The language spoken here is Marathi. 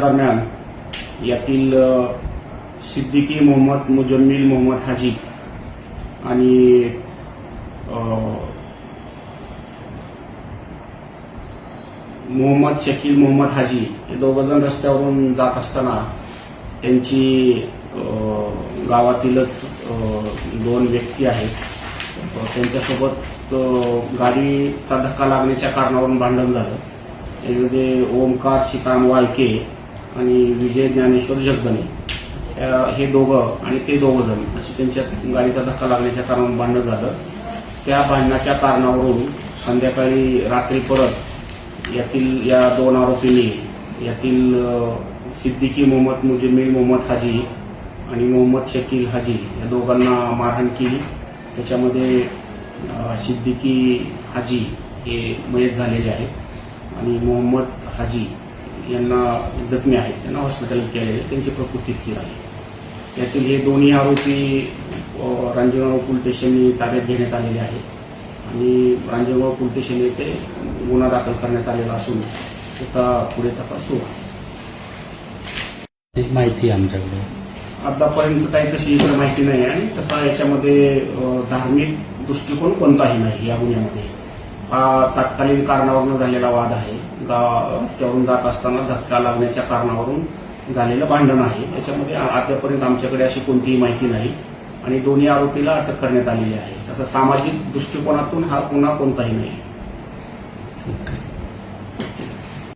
दरम्यान यातील सिद्दीकी मोहम्मद मुजम्मिल मोहम्मद हाजी आणि मोहम्मद शकील मोहम्मद हाजी हे दोघंजण रस्त्यावरून जात असताना त्यांची गावातीलच दोन व्यक्ती आहेत. त्यांच्यासोबत गाडीचा धक्का लागण्याच्या कारणावरून भांडण झालं. त्यामध्ये ओमकार सीताराम वाळके आणि विजय ज्ञानेश्वर जगदने. या- हे दोघं आणि ते दोघं जण अशी त्यांच्या गाडीचा धक्का लागण्याच्या कारणावरून भांडण झालं. त्या भांडणाच्या कारणावरून संध्याकाळी रात्री परत यातील या दोन आरोपींनी यातील सिद्दीकी मोहम्मद मुजमिल मोहम्मद हाजी आणि मोहम्मद शकील हाजी या दोघांना मारहाण केली. त्याच्यामध्ये सिद्दीकी हाजी हे मयत झालेले आहेत आणि मोहम्मद हाजी यांना जखमी आहेत. त्यांना हॉस्पिटल केलेले त्यांची प्रकृती स्थिर आहे. यातील हे दोन्ही आरोपी अ, रांजणगाव पोलीस ताब्यात घेण्यात आलेले आहेत. आणि रांजणगाव पोलीस येथे गुन्हा दाखल करण्यात आलेला असून त्याचा पुढे तपास सुरू आहे. माहिती आहे आमच्याकडे. आतापर्यंत काही तशी इकडे माहिती नाही आणि तसा याच्यामध्ये धार्मिक दृष्टिकोन कोणताही नाही या गुन्ह्यामध्ये. हा तात्कालीन कारणावरून झालेला वाद आहे. रस्त्यावरून जात असताना धक्का लागण्याच्या कारणावरून झालेलं भांडण आहे. याच्यामध्ये आ- आतापर्यंत आमच्याकडे अशी कोणतीही माहिती नाही. आणि दोन्ही आरोपीला अटक करण्यात आलेली आहे. तसं सामाजिक दृष्टिकोनातून हा गुन्हा कोणताही नाही.